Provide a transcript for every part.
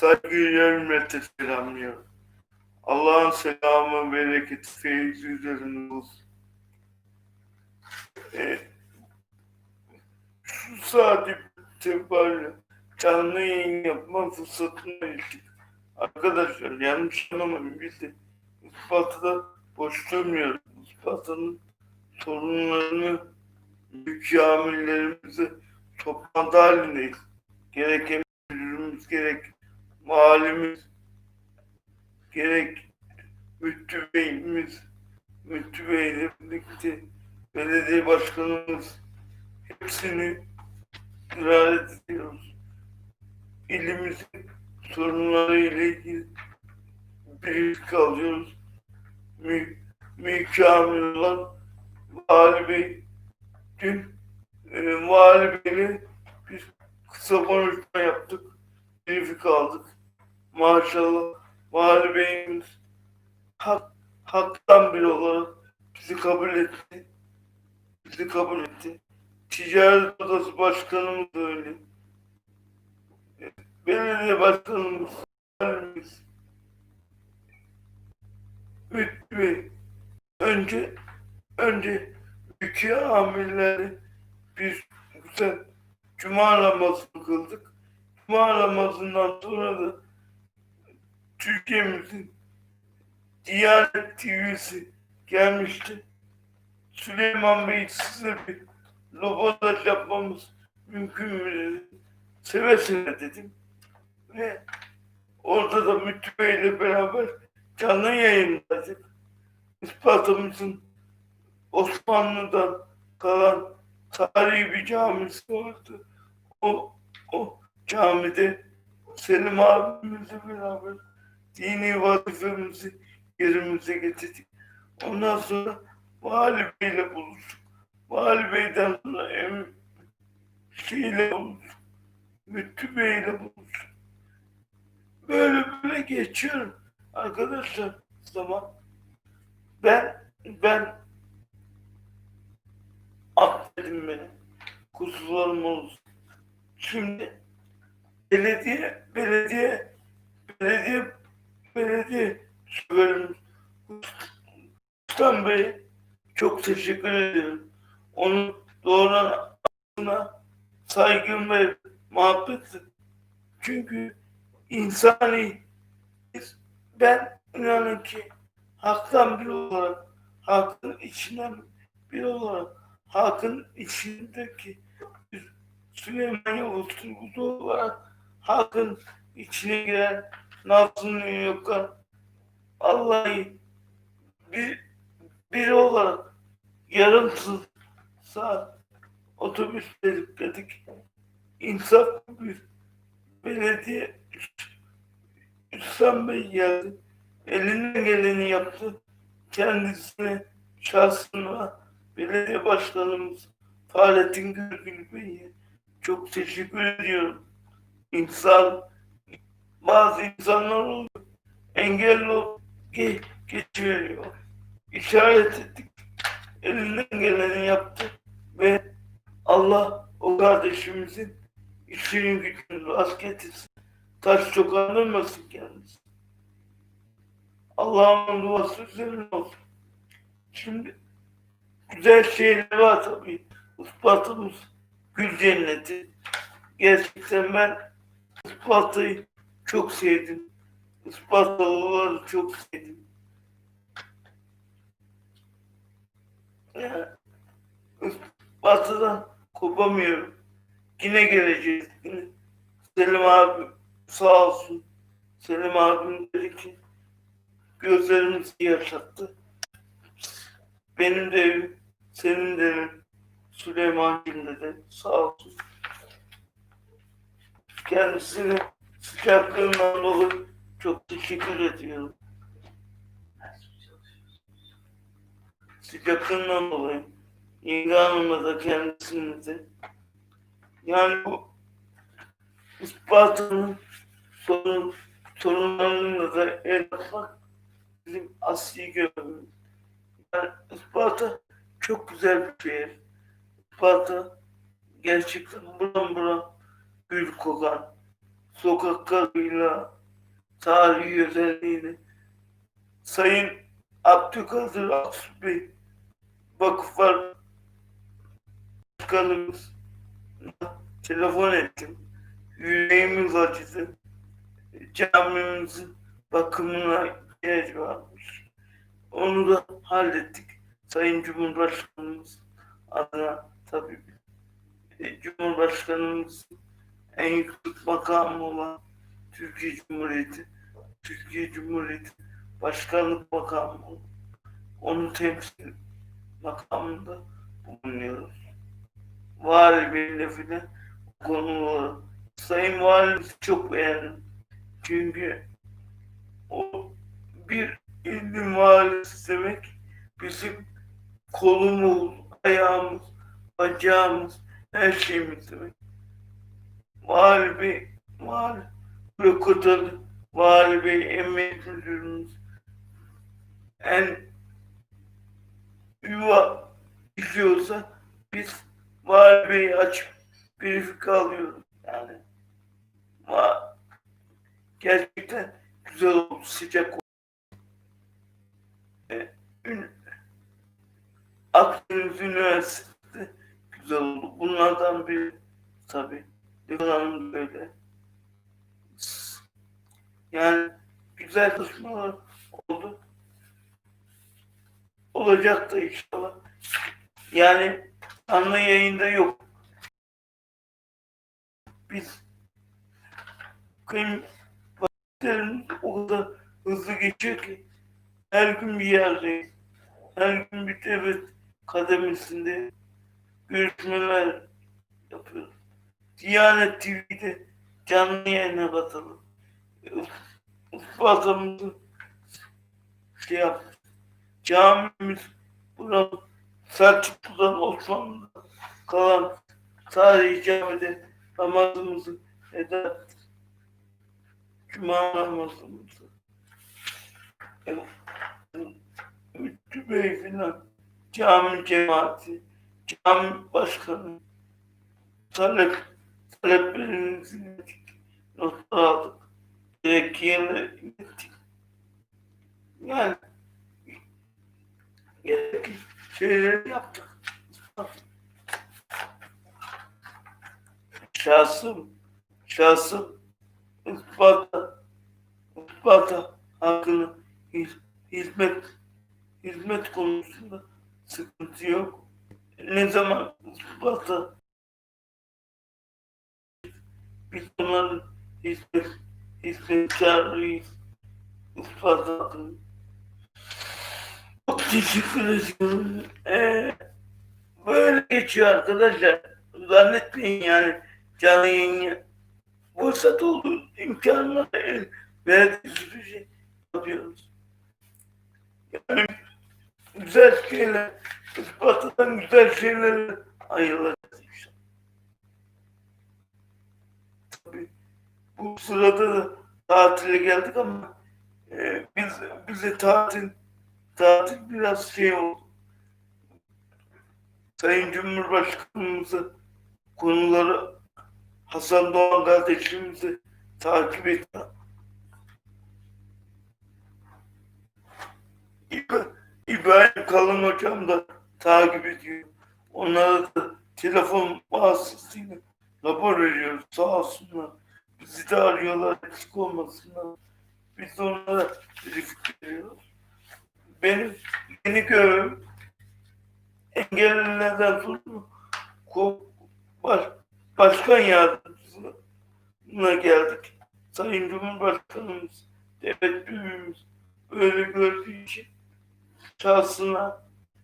saygıyla hürmetle selamlıyorum. Allah'ın selamı, bereketi, feyzi üzerinde olsun. E, şu saat itibariyle canlı yayın yapma fırsatına eriştik. Arkadaşlar yanlış anlamayın biz de Isparta'da boş durmuyoruz. Isparta'nın sorunlarını ülke amirlerimize toplantı halindeyiz. Gerek müdürümüz, gerek valimiz, gerek müftü beyimiz, müftü beyle birlikte belediye başkanımız hepsini ziyaret ediyoruz. İlimizin sorunları ile ilgili brief alıyoruz. Mü, mükemmel olan Vali Bey dün e, Vali Bey'le bir kısa konuşma yaptık. Brief'i aldık. Maşallah Vali Bey'imiz hak, haktan bir olarak bizi kabul etti. Bizi kabul etti. Ticaret Odası Başkanımız da öyle. Belediye Başkanımız, valimiz, Müftü Bey, önce önce ülke amirleri bir güzel cuma namazını kıldık. Cuma namazından sonra da Türkiye'mizin Diyanet TV'si gelmişti. Süleyman Bey size bir röportaj yapmamız mümkün mü dedi. Seve seve dedim. Ve orada da Müftü Bey'le beraber canlı yayındaydık. Isparta'mızın Osmanlı'dan kalan tarihi bir camisi vardı. O, o camide Selim abimizle beraber dini vazifemizi yerimize getirdik. Ondan sonra Vali Bey'le buluştuk. Vali Bey'den sonra em şeyle buluştuk. Müftü Bey'le buluştuk. Böyle böyle geçiyorum. Arkadaşlar zaman ben ben affedin beni. Kusurlarım olsun. Şimdi belediye teşekkür ederim. Onun doğuran aklına saygım ve muhabbetim. Çünkü insani ben inanın ki haktan bir olarak halkın içinden bir olarak halkın içindeki Süleyman Yavuz Turgut'u olarak halkın içine giren Nazlı'nın yoklar vallahi bir biri olarak yarımsız saat otobüs dedik. İnsaf bir belediye Hüsam Bey geldi. Elinden geleni yaptı. Kendisine şahsına belediye başkanımız Fahrettin Gürgül Bey'e çok teşekkür ediyorum. İnsan bazı insanlar oluyor. Engelli ol- ge geçiveriyor. İşaret ettik. Elinden geleni yaptı ve Allah o kardeşimizin işinin gücünü rast getirsin. Taş çok andırmasın kendisi. Allah'ın duası üzerine olsun. Şimdi güzel şeyler var tabii. Isparta'mız gül cenneti. Gerçekten ben Isparta'yı çok sevdim. Ispartalıları çok sevdim. Yani Isparta'dan kopamıyorum. Yine geleceğiz. Yine. Selim abi sağ olsun. Selim abim dedi ki gözlerimizi yaşattı. Benim de evim, senin de evin, Süleyman'cığım dedi. Sağ olsun. Kendisine sıcaklığından dolayı çok teşekkür ediyorum. Sıcaklığından dolayı. Yenge Hanım'a da kendisine de. Yani bu Isparta'nın sorun, sorunlarına da el atmak bizim asli görevimiz. Yani Isparta çok güzel bir şehir. Isparta gerçekten buram buram gül kokan, sokaklarıyla, tarihi özelliğini, Sayın Abdülkadir Aksu Bey, Vakıflar Başkanımız telefon ettim. Yüreğimiz acıdı. Camimizin bakımına ihtiyaç varmış. Onu da hallettik. Sayın Cumhurbaşkanımız adına tabii e, Cumhurbaşkanımız en yüksek makamı olan Türkiye Cumhuriyeti, Türkiye Cumhuriyeti Başkanlık olan, onu temsil makamında bulunuyoruz. Vali Bey'le filan konuları. Sayın Valimiz çok beğendim. Çünkü o bir ilin valisi demek bizim kolumuz, ayağımız, bacağımız, her şeyimiz demek. Vali Bey, Vali Rökotalı, Vali Bey, Emniyet Müdürümüz en yuva işiyorsa biz Vali Bey'i açıp briefing alıyoruz. Yani ama gerçekten güzel oldu, sıcak oldu. E, Akdeniz Üniversitesi güzel oldu. Bunlardan biri tabii. Devranım böyle. Yani güzel çalışmalar oldu. Olacak da inşallah. Yani canlı yayında yok. Biz kıymetlerimiz o kadar hızlı geçiyor ki her gün bir yerdeyiz. Her gün bir devlet kademesinde görüşmeler yapıyoruz. Diyanet TV'de canlı yayına katılın. Ufakımızı şey yaptık. Camimiz buranın Selçuklu'dan Osmanlı'dan kalan tarihi camide namazımızı eda. Cuma namazımızı. Müftü Bey filan cami cemaati, cami başkanı talep taleplerimizi. Notlar aldık. Gerekli gittik. Yani gerekli şeyleri yaptık. Şahsım, şahsım ispata, ispata hakkını hiz- hizmet hizmet konusunda sıkıntı yok. Ne zaman ispata biz onların hizmet hizmetkarıyız. Ispata hakkını. Teşekkür. Ee, böyle geçiyor arkadaşlar. Zannetmeyin yani canlı yayın fırsat oldu. imkanlar el verdiği sürece yapıyoruz. Yani güzel şeyler, ispatıdan güzel şeyler. Tabii bu sırada da tatile geldik ama e, biz bize tatil tatil biraz şey oldu. Sayın Cumhurbaşkanımızı konuları Hasan Doğan kardeşimizi takip etti. İb- İbrahim Kalın hocam da takip ediyor. Onlara da telefon vasıtasıyla rapor veriyoruz. Sağ olsunlar. Bizi de arıyorlar. Eksik olmasınlar. Biz de onlara briefing veriyoruz. Benim yeni görevim engellilerden sorumlu ko- baş, başkan yardımcısına geldik. Sayın Cumhurbaşkanımız, devlet büyüğümüz böyle gördüğü için şahsına,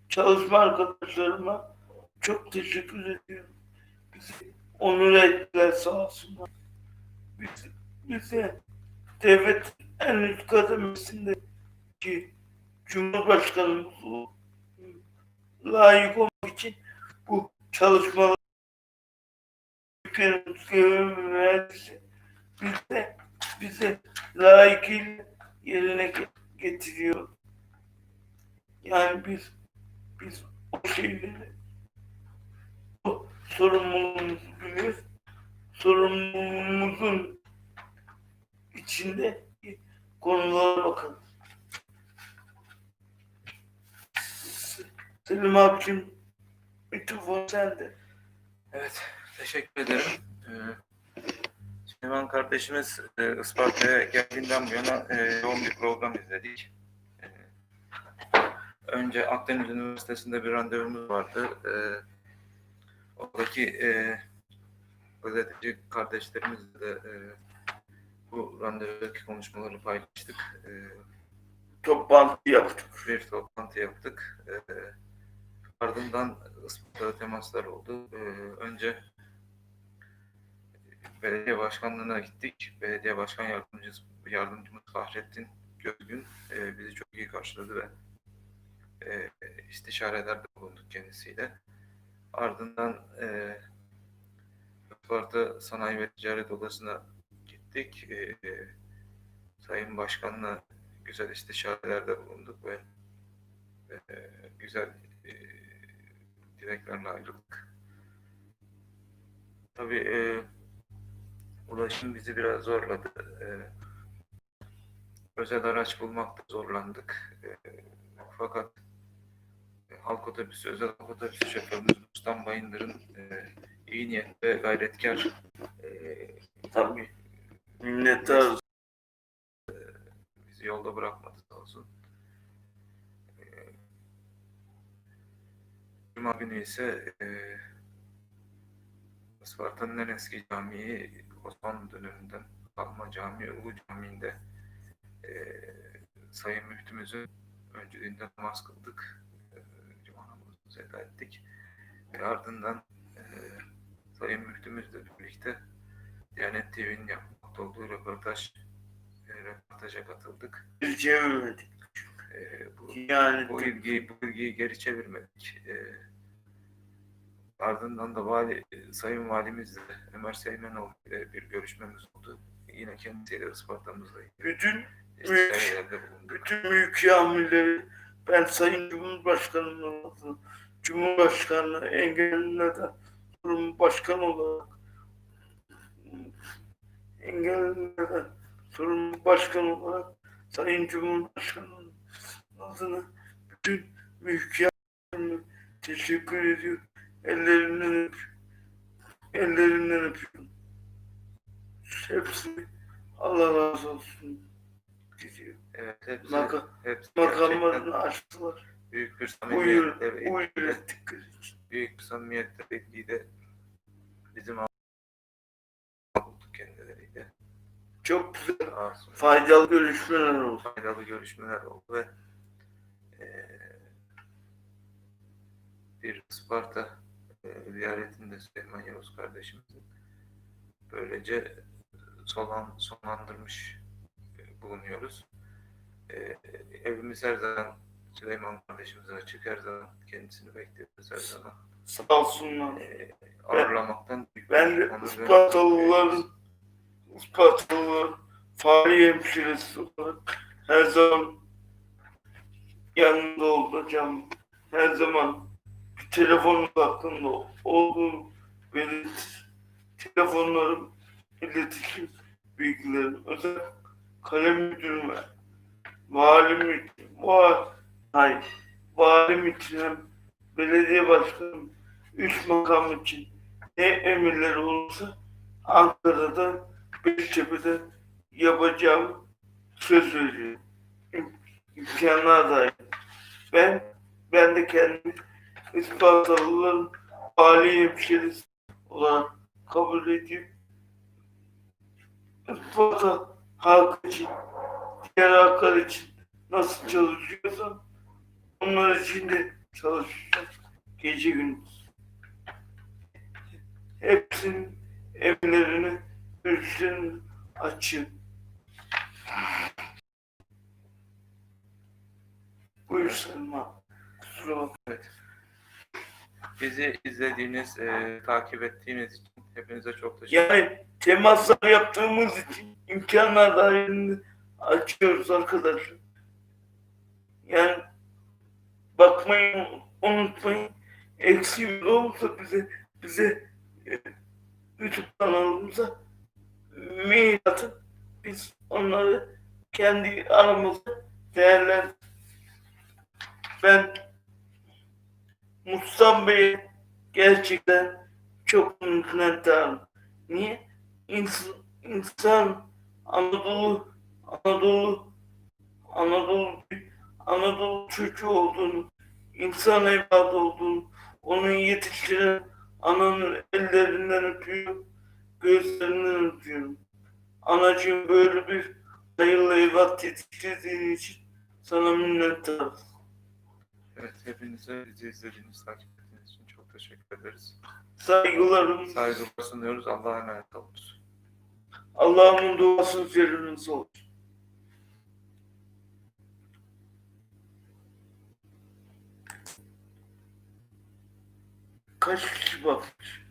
çalışma arkadaşlarıma çok teşekkür ediyorum. Bizi onur ettiler sağ olsunlar. Biz, bize devlet en üst kademesindeki Cumhurbaşkanımız layık olmak için bu çalışmalar ülkemiz mühendisi bize, bize layıkıyla yerine ge- getiriyor. Yani biz biz o şeyleri o sorumluluğumuzu biliyoruz. Sorumluluğumuzun içinde konulara bakalım. Selim abicim mikrofon sende. Evet, teşekkür ederim. Ee, Süleyman kardeşimiz e, Isparta'ya geldiğinden bu yana e, yoğun bir program izledik. E, önce Akdeniz Üniversitesi'nde bir randevumuz vardı. E, oradaki e, gazeteci kardeşlerimizle de e, bu randevudaki konuşmaları paylaştık. E, Toplantı yaptık. bir toplantı yaptık. Ee, ardından Isparta'da temaslar oldu. Ee, önce belediye başkanlığına gittik. Belediye başkan yardımcısı, yardımcımız Fahrettin Gözgün e, bizi çok iyi karşıladı ve e, istişarelerde bulunduk kendisiyle. Ardından e, Isparta Sanayi ve Ticaret Odası'na gittik. E, Sayın Başkan'la güzel istişarelerde bulunduk ve güzel dileklerle ayrıldık. Tabii e, ulaşım bizi biraz zorladı. E, özel araç bulmakta zorlandık. E, fakat e, halk otobüsü, özel halk otobüsü şoförümüz Rustam Bayındır'ın e, iyi niyet ve gayretkar e, Tabii. Minnettarız. bizi yolda bırakmadı sağ olsun. Ee, Cuma günü ise e, Isparta'nın en eski camii Osmanlı döneminden kalma cami Ulu Camii'nde e, Sayın Müftümüzün öncülüğünde namaz kıldık. E, Cuma namazımızı eda ettik. Ve ardından e, Sayın Müftümüzle birlikte Diyanet TV'nin yapmakta olduğu röportaj e, röportaja katıldık. Bir çevirmedik. E, bu, Yani bu ilgiyi, bu ilgiyi geri çevirmedik. E, ardından da vali, Sayın Valimizle Ömer Seymenoğlu ile bir görüşmemiz oldu. Yine kendisiyle Isparta'mızla bütün istişarelerde bulunduk. bütün büyük amirleri ben Sayın Cumhurbaşkanı'nın olsun. Cumhurbaşkanlığı engellilerden sorumlu başkan olarak engellilerden sorumlu başkan olarak Sayın Cumhurbaşkanı'nın adına bütün büyük amirlerime teşekkür ediyorum. Ellerinden öpüyorum. Ellerinden öpüyorum. Hepsini Allah razı olsun diyor. Evet, hepsi, Maka- hepsi Makamlarını açtılar. büyük bir samimiyetle ve büyük bir samimiyetle ilgiyle bizim bulduk kendileriyle. Çok güzel, faydalı görüşmeler oldu. faydalı görüşmeler oldu ve bir Isparta eee, ziyaretinde Süleyman Yavuz kardeşimizin böylece solan, sonlandırmış eee, bulunuyoruz. Eee, evimiz her zaman Süleyman kardeşimize açık, her zaman kendisini bekliyoruz her zaman. Sağ olsunlar. Eee, ağırlamaktan Ben ve Ispartalıların, Ispartalıların fahri hemşiresi olarak her zaman yanında olacağım. Her zaman telefonun hakkında olduğum belirtir. Telefonlarım, iletişim bilgilerim, özel kalem müdürüme, vali müdürüm, vali, hayır, vali müdürüm, belediye başkanım, üç makam için ne emirleri olursa Ankara'da Beştepe'de yapacağım söz veriyorum. İm- İmkanlar dahil. Ben, ben de kendimi Ispartalıların vali hemşerisi olarak kabul ediyorum. Isparta halkı için, diğer halklar için nasıl çalışıyorsam onlar için de çalışacağım. Gece gündüz hepsinin evlerini, görüşlerini açın. Buyur Selma. Kusura bakma. Bizi izlediğiniz, eee, takip ettiğiniz için hepinize çok teşekkür ederim. Yani temaslar yaptığımız için imkanlar dahilinde açıyoruz arkadaşlar. Yani bakmayın, unutmayın. Eksiğimiz olursa bize bize e, YouTube kanalımıza mail atın. biz onları kendi aramızda değerlendir. Ben Mustan Bey'e gerçekten çok minnettarım. Niye? İnsan, insan Anadolu, Anadolu, Anadolu, Anadolu çocuğu olduğunu, insan evladı olduğunu, onun yetiştiren ananın ellerinden öpüyorum, gözlerinden öpüyorum. Anacığım böyle bir hayırlı evlat yetiştirdiğin için sana minnettarım. Evet, hepinize bizi izlediğiniz, takip ettiğiniz için çok teşekkür ederiz. Saygılarım. Saygılar sunuyoruz. Allah'a emanet olunuz. Allah'ımın duası üzerinize olsun. Kaç kişi bakmış?